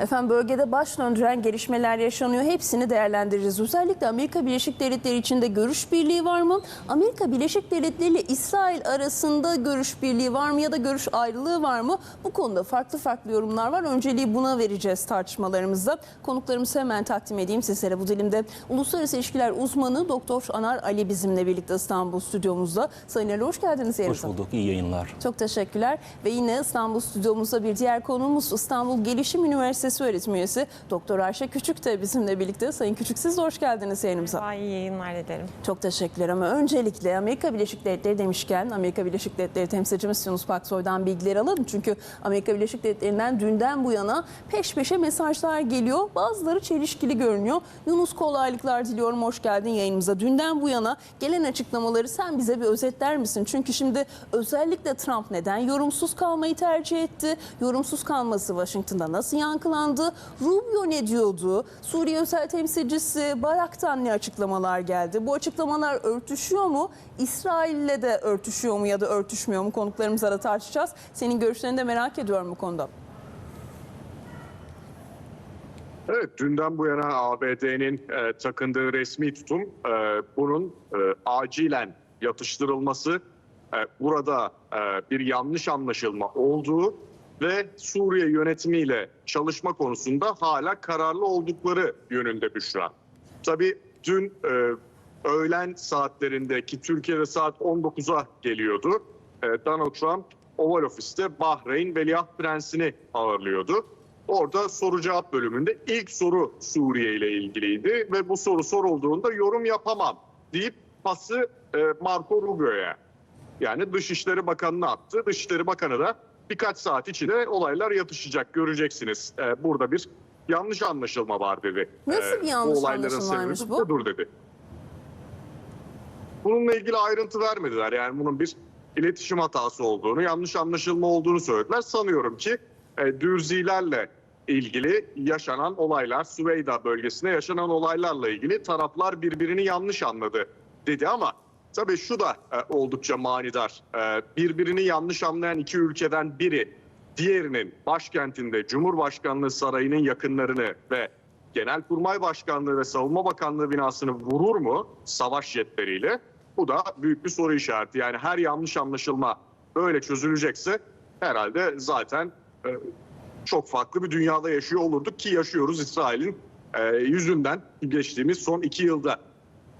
Efendim bölgede baş döndüren gelişmeler yaşanıyor. Hepsini değerlendireceğiz. Özellikle Amerika Birleşik Devletleri içinde görüş birliği var mı? Amerika Birleşik Devletleri ile İsrail arasında görüş birliği var mı ya da görüş ayrılığı var mı? Bu konuda farklı farklı yorumlar var. Önceliği buna vereceğiz tartışmalarımızda. Konuklarımızı hemen takdim edeyim sizlere. Bu dilimde uluslararası ilişkiler uzmanı Doktor Anar Ali bizimle birlikte İstanbul stüdyomuzda. Sayın Ali hoş geldiniz Hoş bulduk, iyi yayınlar. Çok teşekkürler. Ve yine İstanbul stüdyomuzda bir diğer konuğumuz İstanbul Gelişim Üniversitesi öğretim üyesi Doktor Ayşe Küçük de bizimle birlikte. Sayın Küçük siz de hoş geldiniz yayınımıza. Daha iyi yayınlar ederim. Çok teşekkürler ama öncelikle Amerika Birleşik Devletleri demişken Amerika Birleşik Devletleri temsilcimiz Yunus Paksoy'dan bilgileri alalım. Çünkü Amerika Birleşik Devletleri'nden dünden bu yana peş peşe mesajlar geliyor. Bazıları çelişkili görünüyor. Yunus kolaylıklar diliyorum. Hoş geldin yayınımıza. Dünden bu yana gelen açıklamaları sen bize bir özetler misin? Çünkü şimdi özellikle Trump neden yorumsuz kalmayı tercih etti? Yorumsuz kalması Washington'da nasıl yankılandı? Rubio ne diyordu? Suriye özel temsilcisi Barak'tan ne açıklamalar geldi? Bu açıklamalar örtüşüyor mu? İsrail'le de örtüşüyor mu ya da örtüşmüyor mu? Konuklarımızla da tartışacağız. Senin görüşlerini de merak ediyorum bu konuda. Evet, dünden bu yana ABD'nin e, takındığı resmi tutum e, bunun e, acilen yatıştırılması, e, burada e, bir yanlış anlaşılma olduğu ve Suriye yönetimiyle çalışma konusunda hala kararlı oldukları yönünde Büşra. Tabii dün e, öğlen saatlerinde ki Türkiye'de saat 19'a geliyordu. e, Donald Trump Oval Ofis'te Bahreyn Veliaht Prensi'ni ağırlıyordu. Orada soru cevap bölümünde ilk soru Suriye ile ilgiliydi ve bu soru sorulduğunda yorum yapamam deyip pası e, Marco Rubio'ya yani Dışişleri Bakanı'na attı. Dışişleri Bakanı da birkaç saat içinde olaylar yatışacak göreceksiniz. E, burada bir yanlış anlaşılma var dedi. Nasıl bir bu yanlış olayların anlaşılmaymış sebebi bu? budur dedi. Bununla ilgili ayrıntı vermediler. Yani bunun bir iletişim hatası olduğunu, yanlış anlaşılma olduğunu söylediler. Sanıyorum ki e, dürzilerle ilgili yaşanan olaylar, Süveyda bölgesinde yaşanan olaylarla ilgili taraflar birbirini yanlış anladı dedi ama tabii şu da e, oldukça manidar. E, birbirini yanlış anlayan iki ülkeden biri diğerinin başkentinde Cumhurbaşkanlığı sarayının yakınlarını ve Genelkurmay Başkanlığı ve Savunma Bakanlığı binasını vurur mu savaş jetleriyle? Bu da büyük bir soru işareti. Yani her yanlış anlaşılma böyle çözülecekse herhalde zaten e, çok farklı bir dünyada yaşıyor olurduk ki yaşıyoruz İsrail'in e, yüzünden geçtiğimiz son iki yılda.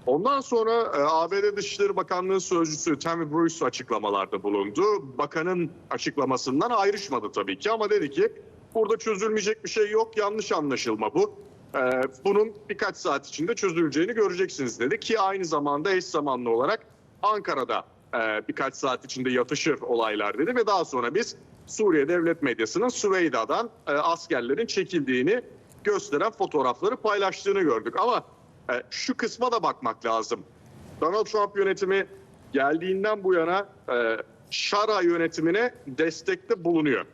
Ondan sonra e, ABD Dışişleri Bakanlığı Sözcüsü Tammy Bruce açıklamalarda bulundu. Bakanın açıklamasından ayrışmadı tabii ki ama dedi ki burada çözülmeyecek bir şey yok yanlış anlaşılma bu. E, bunun birkaç saat içinde çözüleceğini göreceksiniz dedi ki aynı zamanda eş zamanlı olarak Ankara'da e, birkaç saat içinde yatışır olaylar dedi ve daha sonra biz Suriye Devlet Medyası'nın Süveyda'dan e, askerlerin çekildiğini gösteren fotoğrafları paylaştığını gördük. Ama şu kısma da bakmak lazım. Donald Trump yönetimi geldiğinden bu yana e, Şara yönetimine destekte bulunuyor.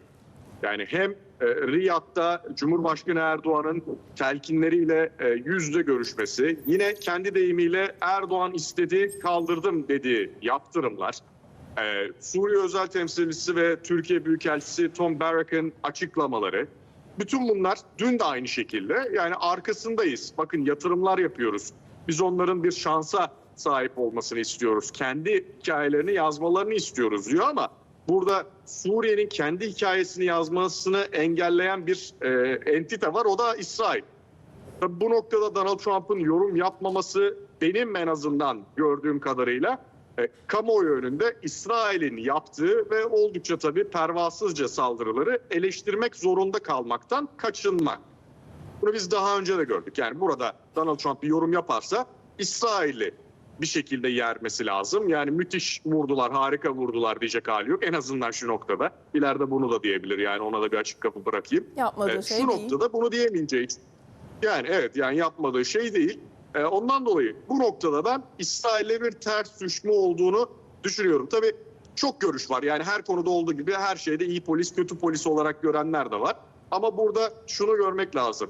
Yani hem e, Riyad'da Cumhurbaşkanı Erdoğan'ın telkinleriyle e, yüzde görüşmesi, yine kendi deyimiyle Erdoğan istedi kaldırdım dediği yaptırımlar, e, Suriye özel temsilcisi ve Türkiye Büyükelçisi Tom Barrack'ın açıklamaları, bütün bunlar dün de aynı şekilde yani arkasındayız. Bakın yatırımlar yapıyoruz. Biz onların bir şansa sahip olmasını istiyoruz. Kendi hikayelerini yazmalarını istiyoruz diyor ama burada Suriye'nin kendi hikayesini yazmasını engelleyen bir e, entite var. O da İsrail. Tabii bu noktada Donald Trump'ın yorum yapmaması benim en azından gördüğüm kadarıyla e, kamuoyu önünde İsrail'in yaptığı ve oldukça tabii pervasızca saldırıları eleştirmek zorunda kalmaktan kaçınmak. Bunu biz daha önce de gördük. Yani burada Donald Trump bir yorum yaparsa İsrail'i bir şekilde yermesi lazım. Yani müthiş vurdular, harika vurdular diyecek hali yok. En azından şu noktada. İleride bunu da diyebilir. Yani ona da bir açık kapı bırakayım. Yapmadığı Ee, şey şu değil. noktada bunu diyemeyeceği için. Yani evet yani yapmadığı şey değil. Ee, ondan dolayı bu noktada ben İsrail'le bir ters düşme olduğunu düşünüyorum. Tabii çok görüş var. Yani her konuda olduğu gibi her şeyde iyi polis, kötü polis olarak görenler de var. Ama burada şunu görmek lazım.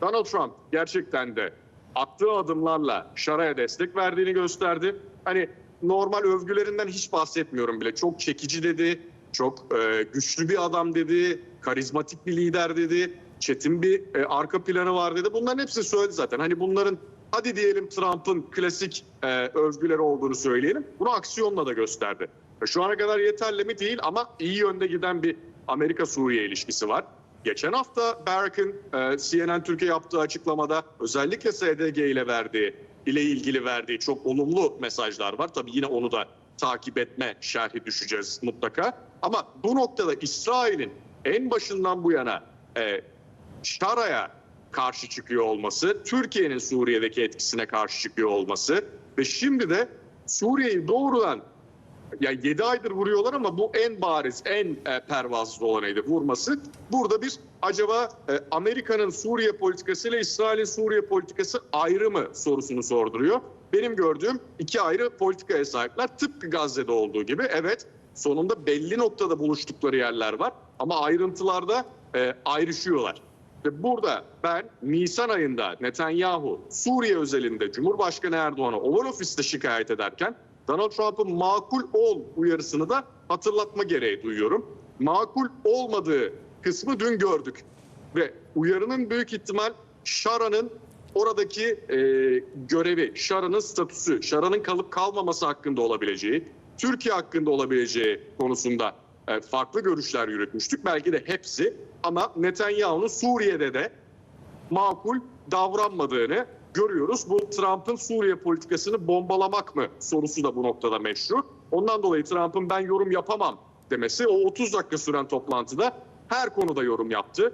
Donald Trump gerçekten de attığı adımlarla Şara'ya destek verdiğini gösterdi. Hani normal övgülerinden hiç bahsetmiyorum bile. Çok çekici dedi, çok e, güçlü bir adam dedi, karizmatik bir lider dedi. çetin bir e, arka planı var dedi. Bunların hepsini söyledi zaten. Hani bunların hadi diyelim Trump'ın klasik e, övgüleri olduğunu söyleyelim. Bunu aksiyonla da gösterdi. E, Şu ana kadar yeterli mi değil ama iyi yönde giden bir Amerika-Suriye ilişkisi var. Geçen hafta Barrack'ın e, CNN Türkiye yaptığı açıklamada özellikle SDG ile verdiği ile ilgili verdiği çok olumlu mesajlar var. Tabii yine onu da takip etme şerhi düşeceğiz mutlaka. Ama bu noktada İsrail'in en başından bu yana e, Şara'ya karşı çıkıyor olması, Türkiye'nin Suriye'deki etkisine karşı çıkıyor olması ve şimdi de Suriye'yi doğrudan ya 7 aydır vuruyorlar ama bu en bariz, en e, pervasız olanıydı vurması. Burada bir acaba e, Amerika'nın Suriye politikası ile İsrail'in Suriye politikası ayrı mı sorusunu sorduruyor. Benim gördüğüm iki ayrı politikaya sahipler. Tıpkı Gazze'de olduğu gibi evet sonunda belli noktada buluştukları yerler var ama ayrıntılarda e, ayrışıyorlar. Ve burada ben Nisan ayında Netanyahu Suriye özelinde Cumhurbaşkanı Erdoğan'a Oval Ofis'te şikayet ederken Donald Trump'ın makul ol uyarısını da hatırlatma gereği duyuyorum. Makul olmadığı kısmı dün gördük. Ve uyarının büyük ihtimal Şara'nın oradaki e, görevi, Şara'nın statüsü, Şara'nın kalıp kalmaması hakkında olabileceği, Türkiye hakkında olabileceği konusunda farklı görüşler yürütmüştük. Belki de hepsi ama Netanyahu'nun Suriye'de de makul davranmadığını görüyoruz. Bu Trump'ın Suriye politikasını bombalamak mı sorusu da bu noktada meşru. Ondan dolayı Trump'ın ben yorum yapamam demesi o 30 dakika süren toplantıda her konuda yorum yaptı.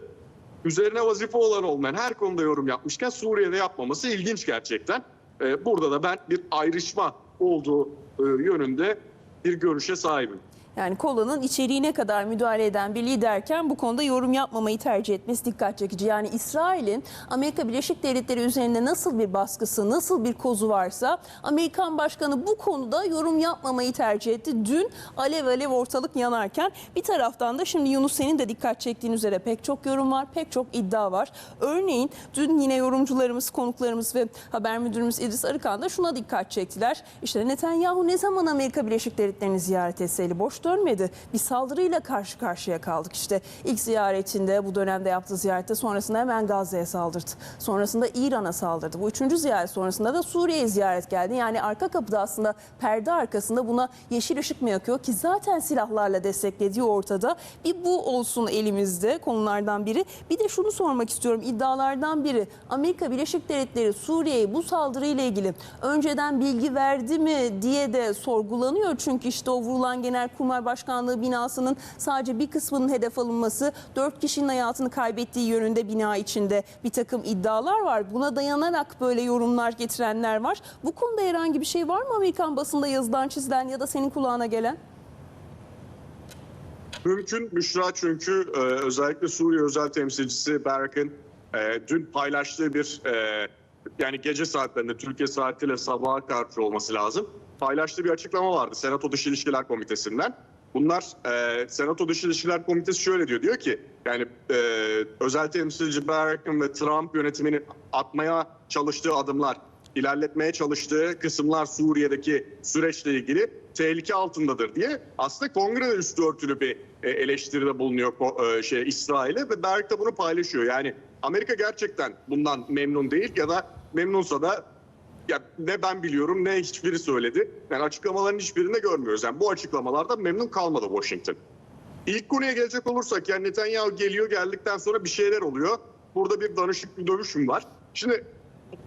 Üzerine vazife olan olmayan her konuda yorum yapmışken Suriye'de yapmaması ilginç gerçekten. Ee, burada da ben bir ayrışma olduğu e, yönünde bir görüşe sahibim. Yani kolanın içeriğine kadar müdahale eden bir liderken bu konuda yorum yapmamayı tercih etmesi dikkat çekici. Yani İsrail'in Amerika Birleşik Devletleri üzerinde nasıl bir baskısı, nasıl bir kozu varsa Amerikan Başkanı bu konuda yorum yapmamayı tercih etti. Dün alev alev ortalık yanarken bir taraftan da şimdi Yunus senin de dikkat çektiğin üzere pek çok yorum var, pek çok iddia var. Örneğin dün yine yorumcularımız, konuklarımız ve haber müdürümüz İdris Arıkan da şuna dikkat çektiler. İşte Netanyahu ne zaman Amerika Birleşik Devletleri'ni ziyaret etseydi boş dönmedi. Bir saldırıyla karşı karşıya kaldık. İşte ilk ziyaretinde bu dönemde yaptığı ziyarette sonrasında hemen Gazze'ye saldırdı. Sonrasında İran'a saldırdı. Bu üçüncü ziyaret sonrasında da Suriye'ye ziyaret geldi. Yani arka kapıda aslında perde arkasında buna yeşil ışık mı yakıyor ki zaten silahlarla desteklediği ortada. Bir bu olsun elimizde konulardan biri. Bir de şunu sormak istiyorum iddialardan biri. Amerika Birleşik Devletleri Suriye'ye bu saldırıyla ilgili önceden bilgi verdi mi diye de sorgulanıyor. Çünkü işte o vurulan Genelkurmay Başkanlığı binasının sadece bir kısmının hedef alınması, dört kişinin hayatını kaybettiği yönünde bina içinde bir takım iddialar var. Buna dayanarak böyle yorumlar getirenler var. Bu konuda herhangi bir şey var mı Amerikan basında yazılan çizilen ya da senin kulağına gelen? Mümkün Büşra çünkü e, özellikle Suriye özel temsilcisi Berk'in e, dün paylaştığı bir e, yani gece saatlerinde Türkiye saatiyle sabaha karşı olması lazım. Paylaştığı bir açıklama vardı Senato Dış İlişkiler Komitesi'nden. Bunlar e, Senato Dış İlişkiler Komitesi şöyle diyor. Diyor ki yani e, özel temsilci Berk'in ve Trump yönetiminin atmaya çalıştığı adımlar ilerletmeye çalıştığı kısımlar Suriye'deki süreçle ilgili tehlike altındadır diye aslında kongrede üstü örtülü bir e, eleştiride bulunuyor e, şey İsrail'e ve Berk de bunu paylaşıyor. Yani Amerika gerçekten bundan memnun değil ya da memnunsa da ya ne ben biliyorum ne hiçbiri söyledi. Yani açıklamaların hiçbirinde görmüyoruz. Yani bu açıklamalardan memnun kalmadı Washington. İlk konuya gelecek olursak yani Netanyahu geliyor geldikten sonra bir şeyler oluyor. Burada bir danışık bir dövüşüm var. Şimdi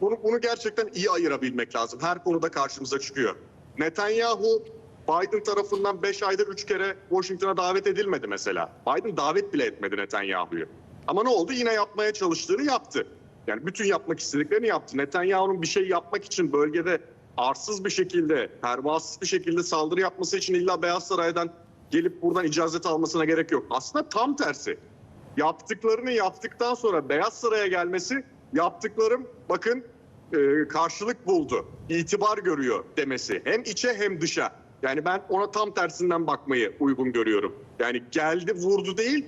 bunu, bunu gerçekten iyi ayırabilmek lazım. Her konuda karşımıza çıkıyor. Netanyahu Biden tarafından 5 ayda 3 kere Washington'a davet edilmedi mesela. Biden davet bile etmedi Netanyahu'yu. Ama ne oldu? Yine yapmaya çalıştığını yaptı. Yani bütün yapmak istediklerini yaptı. Netanyahu'nun bir şey yapmak için bölgede arsız bir şekilde, pervasız bir şekilde saldırı yapması için illa Beyaz Saray'dan gelip buradan icazet almasına gerek yok. Aslında tam tersi. Yaptıklarını yaptıktan sonra Beyaz Saray'a gelmesi yaptıklarım bakın e, karşılık buldu, itibar görüyor demesi. Hem içe hem dışa. Yani ben ona tam tersinden bakmayı uygun görüyorum. Yani geldi vurdu değil,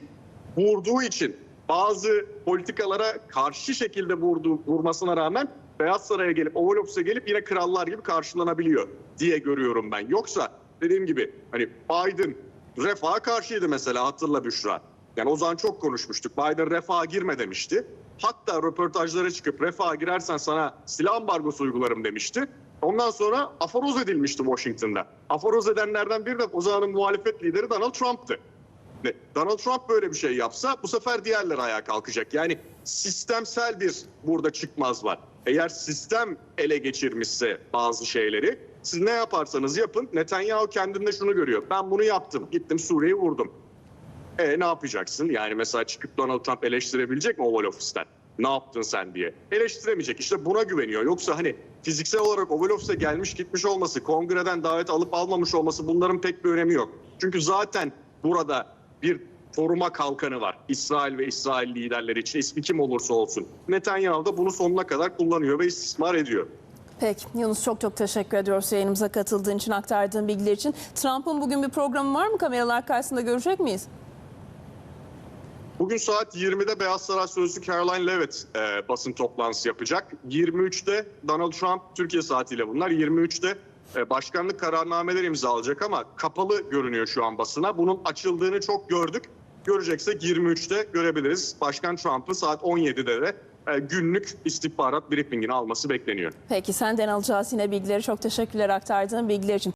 vurduğu için bazı politikalara karşı şekilde vurdu, vurmasına rağmen Beyaz Saray'a gelip Oval Office'e gelip yine krallar gibi karşılanabiliyor diye görüyorum ben. Yoksa dediğim gibi hani Biden refaha karşıydı mesela hatırla Büşra. Yani o zaman çok konuşmuştuk. Biden refaha girme demişti. Hatta röportajlara çıkıp refaha girersen sana silah ambargosu uygularım demişti. Ondan sonra aforoz edilmişti Washington'da. Aforoz edenlerden biri de o zamanın muhalefet lideri Donald Trump'tı. Ne? Donald Trump böyle bir şey yapsa bu sefer diğerleri ayağa kalkacak. Yani sistemsel bir burada çıkmaz var. Eğer sistem ele geçirmişse bazı şeyleri siz ne yaparsanız yapın Netanyahu kendinde şunu görüyor. Ben bunu yaptım. Gittim Suriye'yi vurdum. E ne yapacaksın? Yani mesela çıkıp Donald Trump eleştirebilecek mi Oval Office'ten? Ne yaptın sen diye. Eleştiremeyecek. İşte buna güveniyor. Yoksa hani fiziksel olarak Oval Office'e gelmiş gitmiş olması, kongreden davet alıp almamış olması bunların pek bir önemi yok. Çünkü zaten burada bir koruma kalkanı var. İsrail ve İsrail liderleri için ismi kim olursa olsun. Netanyahu da bunu sonuna kadar kullanıyor ve istismar ediyor. Peki Yunus çok çok teşekkür ediyoruz yayınımıza katıldığın için, aktardığın bilgiler için. Trump'ın bugün bir programı var mı? Kameralar karşısında görecek miyiz? Bugün saat 20'de Beyaz Saray Sözcüsü Caroline Levitt e, basın toplantısı yapacak. 23'te Donald Trump, Türkiye saatiyle bunlar, 23'te e, başkanlık kararnameleri imzalayacak ama kapalı görünüyor şu an basına. Bunun açıldığını çok gördük. Göreceksek 23'te görebiliriz. Başkan Trump'ın saat 17'de de e, günlük istihbarat briefingini alması bekleniyor. Peki senden alacağız yine bilgileri. Çok teşekkürler aktardığın bilgiler için.